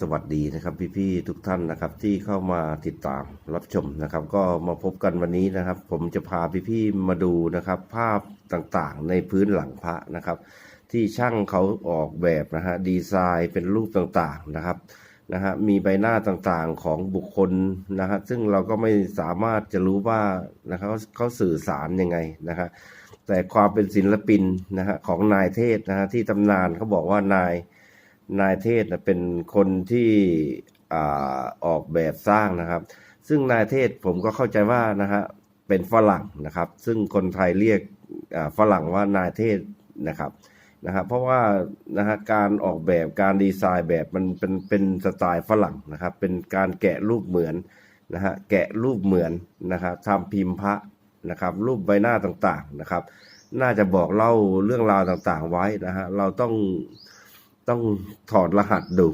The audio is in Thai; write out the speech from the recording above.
สวัสดีนะครับพี่ๆทุกท่านนะครับที่เข้ามาติดตามรับชมนะครับ ก็มาพบกันวันนี้นะครับ ผมจะพาพี่ๆมาดูนะครับ ภาพต่างๆ ในพื้นหลังพระนะครับ ที่ช่างเขาออกแบบนะฮะดีไซน์เป็นรูปต่างๆนะครับนะฮะมีใบหน้าต่างๆของบุคคลนะฮะซึ่งเราก็ไม่สามารถจะรู้ว่านะครับเขาสื่อสารยังไงนะครับแต่ความเป็นศิลปินนะฮะของนายเทศนะฮะที่ตำนานเขาบอกว่านาย นายเทศนะเป็นคนที่อออกแบบสร้างนะครับ ซึ่งนายเทศผมก็เข้าใจว่านะฮะเป็นฝรั่งนะครับ ซึ่งคนไทยเรียกฝรั่งว่านายเทศนะครับนะครับเพราะว่านะฮะการออกแบบการดีไซน์แบบมันเป็นเป็นสไตล์ฝรั่งนะครับ เป็นการแกะรูปเหมือนนะฮะแกะรูปเหมือนนะครับทำพิมพ์พระนะครับ รูปใบหน้าต่างๆนะครับ น่าจะบอกเล่าเรื่องราวต่างๆไว้นะฮะเราต้อง ต้องถอดรหัสดู